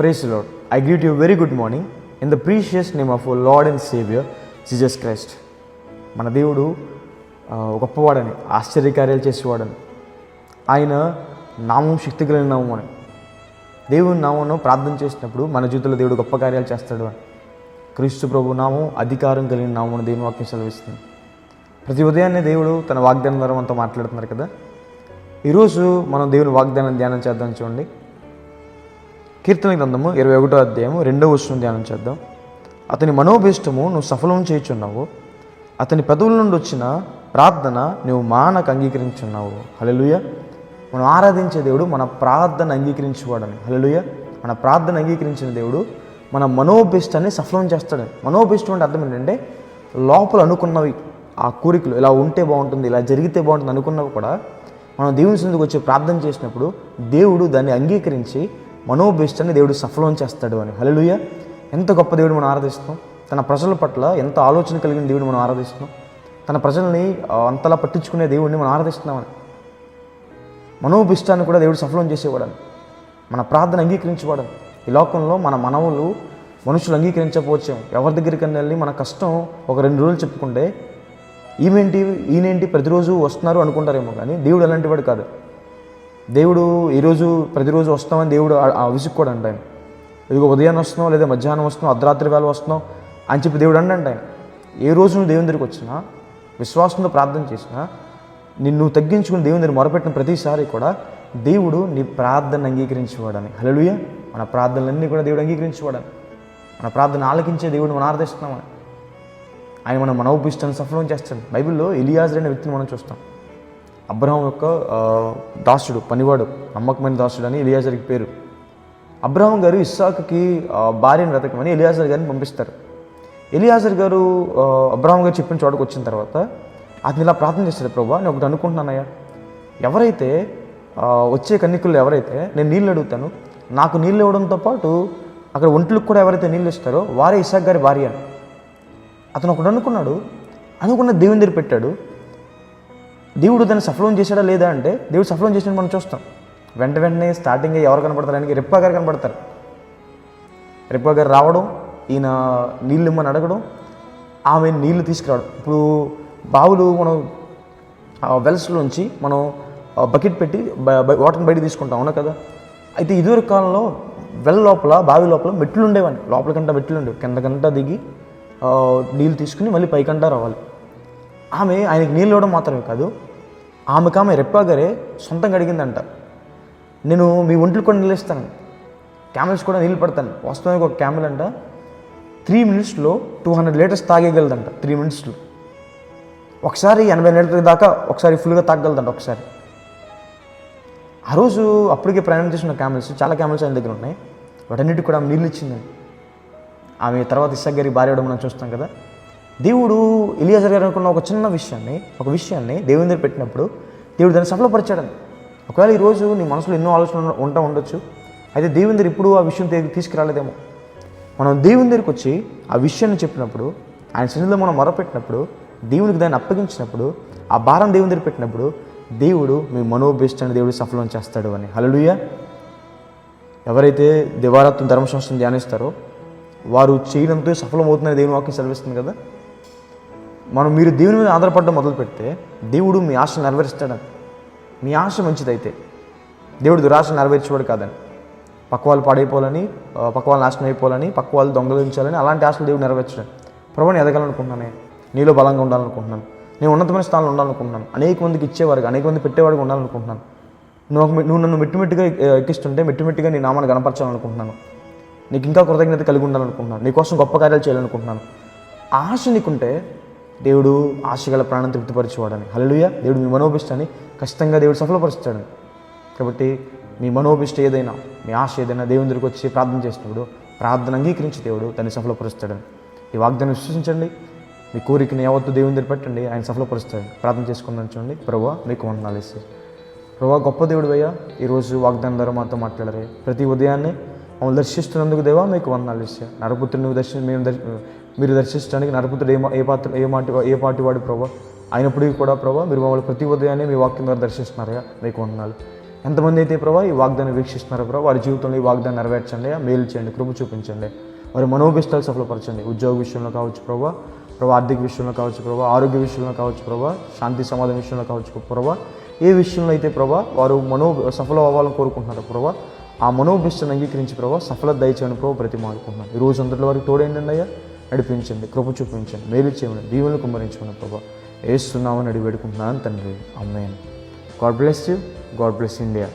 Praise the Lord. I greet you very good morning. In the precious name of our Lord and Savior, Jesus Christ. మన దేవుడు గొప్పవాడని ఆశ్చర్యకార్యాలు చేసేవాడని. ఆయన నామం శక్తి కలిగిన నామం అని. దేవుని నామను ప్రార్థన చేసినప్పుడు మన జీవితంలో దేవుడు గొప్ప కార్యాలు చేస్తాడు అని. క్రీస్తు ప్రభు నామం అధికారం కలిగిన నామం అని దేవుని వాక్యం సెలవిస్తుంది. ప్రతి ఉదయాన్నే దేవుడు తన వాగ్దానం ద్వారా మనతో మాట్లాడుతున్నారు కదా. ఈరోజు మనం దేవుని వాగ్దానం ధ్యానం చేద్దాం చూడండి. కీర్తన గ్రంథము ఇరవై ఒకటో అధ్యాయం రెండవ వచనం ధ్యానం చేద్దాం. అతని మనోభీష్టము నువ్వు సఫలం చేయుచున్నావు. అతని పెదవుల నుండి వచ్చిన ప్రార్థన నువ్వు మానకు అంగీకరించున్నావు. హలలుయ మనం ఆరాధించే దేవుడు మన ప్రార్థన అంగీకరించేవాడని. హలలుయ మన ప్రార్థన అంగీకరించిన దేవుడు మన మనోభీష్టాన్ని సఫలం చేస్తాడని. మనోభీష్టం అంటే అర్థం ఏంటంటే లోపల అనుకున్నవి ఆ కోరికలు ఇలా ఉంటే బాగుంటుంది ఇలా జరిగితే బాగుంటుంది అనుకున్నవి కూడా మనం దేవుని సందుకు వచ్చి ప్రార్థన చేసినప్పుడు దేవుడు దాన్ని అంగీకరించి మనోభీష్టాన్ని దేవుడు సఫలం చేస్తాడు అని. హలలుయ ఎంత గొప్ప దేవుడు మనం ఆరాధిస్తాం తన ప్రజల పట్ల ఎంత ఆలోచన కలిగిన దేవుడు మనం ఆరాధిస్తున్నాం. తన ప్రజల్ని అంతలా పట్టించుకునే దేవుడిని మనం ఆరాధిస్తున్నామని. మనోభిష్టాన్ని కూడా దేవుడు సఫలం చేసేవాడని. మన ప్రార్థన అంగీకరించేవాడని. ఈ లోకంలో మన మనవులు మనుషులు అంగీకరించకపోవచ్చాం ఎవరి దగ్గరికన్నా వెళ్ళి మన కష్టం ఒక రెండు రోజులు చెప్పుకుంటే ఈమెంటి ఈయనేంటి ప్రతిరోజు వస్తున్నారు అనుకుంటారేమో కానీ దేవుడు అలాంటి వాడు కాదు. దేవుడు ఈరోజు ప్రతిరోజు వస్తామని దేవుడు ఆ- ఆ విసుక్కోడంట ఆయన. ఇదిగో ఉదయాన్నే వస్తున్నావు లేదా మధ్యాహ్నం వస్తున్నావు అర్ధరాత్రి వేళ వస్తున్నావు అని చెప్పి దేవుడు అండి ఆయన. ఏ రోజు నువ్వు దేవుని దగ్గరికి వచ్చినా విశ్వాసంతో ప్రార్థన చేసినా నిన్ను తగ్గించుకుని దేవుని దగ్గర మొరపెట్టిన ప్రతిసారి కూడా దేవుడు నీ ప్రార్థన అంగీకరించేవాడని. హలలుయ మన ప్రార్థనలన్నీ కూడా దేవుడు అంగీకరించేవాడని. మన ప్రార్థన ఆలకించే దేవుడు మనం ఆరాధిస్తున్నామని. ఆయన మన మనోభిష్టాన్ని సఫలం చేస్తాడు. బైబిల్లో ఇలియాజ్ అనే వ్యక్తిని మనం చూస్తాం. అబ్రహం యొక్క దాసుడు పనివాడు నమ్మకమైన దాసుడు అని ఎలియాజర్కి పేరు. అబ్రహం గారు ఇస్సాక్కి భార్యను వెతకమని ఎలియాజర్ గారిని పంపిస్తారు. ఎలియాజర్ గారు అబ్రహం గారు చెప్పిన చోటకు వచ్చిన తర్వాత అతను ఇలా ప్రార్థన చేస్తాడు ప్రభా నేను ఒకటి అనుకుంటున్నానయ్యా. ఎవరైతే వచ్చే కన్నికులు ఎవరైతే నేను నీళ్ళు అడుగుతాను నాకు నీళ్ళు ఇవ్వడంతో పాటు అక్కడ ఒంట్లకు కూడా ఎవరైతే నీళ్ళు ఇస్తారో వారే ఇసాక్ గారి భార్య అతను ఒకడు అనుకున్నాడు. అనుకున్న దేవుని దగ్గర పెట్టాడు. దేవుడు దాన్ని సఫలం చేశాడా లేదా అంటే దేవుడు సఫలం చేసినట్టు మనం చూస్తాం. వెంట వెంటనే స్టార్టింగ్ ఎవరు కనపడతారు? ఆయనకి రిప్పా గారు కనపడతారు. రిప్పా గారు రావడం ఈయన నీళ్ళు ఇమ్మని అడగడం ఆమె నీళ్ళు తీసుకురావడం. ఇప్పుడు బావులు మనం వెల్స్లోంచి మనం బకెట్ పెట్టి వాటర్ని బయట తీసుకుంటాం. అవునా కదా? అయితే ఇదివరకు కాలంలో వెల్ లోపల బావి లోపల మెట్లు ఉండేవని. లోపల కంట మెట్లు ఉండేవి. కింద కంట దిగి నీళ్ళు తీసుకుని మళ్ళీ పైకంట రావాలి. ఆమె ఆయనకి నీళ్ళు ఇవ్వడం మాత్రమే కాదు ఆమెకు ఆమె రెప్పా గారే సొంతంగా అడిగిందంట నేను మీ ఒంట్లు కూడా నిలుస్తాను క్యామెల్స్ కూడా నీళ్ళు పడతాను. వాస్తవానికి ఒక క్యామెల్ అంట. త్రీ మినిట్స్లో టూ హండ్రెడ్ లీటర్స్ తాగేయగలదంట త్రీ మినిట్స్లో. ఒకసారి ఎనభై లీటర్ల దాకా ఒకసారి ఫుల్గా తాగగలదంట ఒకసారి. ఆ రోజు అప్పటికే ప్రయాణం చేసిన క్యామెల్స్ చాలా క్యామెల్స్ ఆయన దగ్గర ఉన్నాయి. వాటన్నిటికి కూడా ఆమె నీళ్ళు ఇచ్చిందండి ఆమె తర్వాత ఇస్సాక్ గారి భార్య మనం చూస్తాం కదా. దేవుడు ఇలియాజర్ గారు అనుకున్న ఒక చిన్న విషయాన్ని ఒక విషయాన్ని దేవుని దగ్గర పెట్టినప్పుడు దేవుడు దాన్ని సఫలపరిచాడని. ఒకవేళ ఈరోజు నీ మనసులో ఎన్నో ఆలోచనలు ఉంటా ఉండొచ్చు. అయితే దేవుని దగ్గర ఇప్పుడు ఆ విషయం తీసుకురాలేదేమో. మనం దేవుని దగ్గరికి వచ్చి ఆ విషయాన్ని చెప్పినప్పుడు ఆయన సన్నిధిలో మనం మొరపెట్టినప్పుడు దేవునికి దాన్ని అప్పగించినప్పుడు ఆ భారం దేవుని దగ్గర పెట్టినప్పుడు దేవుడు మీ మనోభీష్టాన్ని దేవుడు సఫలం చేస్తాడు అని. హలలుయ ఎవరైతే దివారాత్మ ధర్మశాస్త్రం ధ్యానిస్తారో వారు చేయడంతో సఫలమవుతుందని దేవుని వాక్యం సెలవిస్తుంది కదా? మనం మీరు దేవుని మీద ఆధారపడడం మొదలు పెడితే దేవుడు మీ ఆశ నెరవేరుస్తాడని మీ ఆశ మంచిదైతే దేవుడు దురాశ నెరవేర్చేవాడు కాదని. పక్క వాళ్ళు పాడైపోవాలని పక్క వాళ్ళు నాశనం అయిపోవాలని పక్క వాళ్ళు దొంగలించాలని అలాంటి ఆశలు దేవుడు నెరవేర్చడం. ప్రభుని ఎదగాలనుకుంటున్నానే నీలో బలంగా ఉండాలనుకుంటున్నాను. నేను ఉన్నతమైన స్థానంలో ఉండాలనుకుంటున్నాను. అనేక మందికి ఇచ్చేవారు అనేక మంది పెట్టేవాడికి ఉండాలనుకుంటున్నాను. నువ్వు నువ్వు నన్ను మెట్టుమెట్టుగా ఎక్కిస్తుంటే మెట్టుమెట్టుగా నీ నామాన్ని గణపరచాలనుకుంటున్నాను. నీకు ఇంకా కృతజ్ఞత కలిగి ఉండాలనుకుంటున్నాను. నీకోసం గొప్ప కార్యాలు చేయాలనుకుంటున్నాను. ఆశ నీకుంటే దేవుడు ఆశగల ప్రాణం తృప్తిపరచేవాడని. హలలుయ దేవుడు మీ మనోభిష్టాన్ని ఖచ్చితంగా దేవుడు సఫలపరుస్తాడని కాబట్టి మీ మనోభిష్ట ఏదైనా మీ ఆశ ఏదైనా దేవుని దగ్గరికి వచ్చి ప్రార్థన చేసినప్పుడు ప్రార్థన అంగీకరించి దేవుడు దాన్ని సఫలపరుస్తాడని ఈ వాగ్దాన్ని విశ్వసించండి. మీ కోరికని యావత్తు దేవుని దగ్గర పెట్టండి. ఆయన సఫలపరుస్తాడు. ప్రార్థన చేసుకుందని చూడండి. ప్రభా మీకు వందనాలు ఇస్తే ప్రభా గొప్ప దేవుడు అయ్యా ఈరోజు వాగ్దానం ద్వారా మాతో మాట్లాడరే. ప్రతి ఉదయాన్నే మమ్మల్ని దర్శిస్తున్నందుకు దేవా మీకు వందనాలు ఇచ్చా నరపుత్రుని నువ్వు మేము దర్శ మీరు దర్శించడానికి నరపుత్రుడు ఏ ఏ పాత్ర ఏ మాటి ఏ పాటి వాడు ప్రభా? అయినప్పటికీ కూడా ప్రభా మీరు మమ్మల్ని ప్రతి ఉదయాన్నే మీ వాక్యం ద్వారా దర్శిస్తున్నారయ్యా. మీకు వందనాలు. ఎంతమంది అయితే ప్రభా ఈ వాగ్దాన్ని వీక్షిస్తున్నారో ప్రభా వారి జీవితంలో ఈ వాగ్దాన్ని నెరవేర్చండి మేలు చేయండి కృప చూపించండి. వారి మనోభిష్టాలు సఫలపరచండి. ఉద్యోగ విషయంలో కావచ్చు ప్రభా ప్రభా ఆర్థిక విషయంలో కావచ్చు ప్రభా ఆరోగ్య విషయంలో కావచ్చు ప్రభా శాంతి సమాధానం విషయంలో కావచ్చు ప్రభా ఏ విషయంలో అయితే ప్రభా వారు మనో సఫల అవ్వాలని కోరుకుంటున్నారు ప్రభా ఆ మనోభిష్టను అంగీకరించి ప్రభా సఫల దయచేయని ప్రభావ ప్రతి మాడుకుంటున్నాను ఈ రోజు అంతటి వారికి తోడేంటండి అయ్యా. నడిపించండి కృప చూపించండి మేలు చేయమని దీవులు కుమ్మరించమని ప్రభా. వేస్తున్నామని అడిగి పెడుకుంటున్నాను తండ్రి. అమ్మాయిని God bless you. God bless India.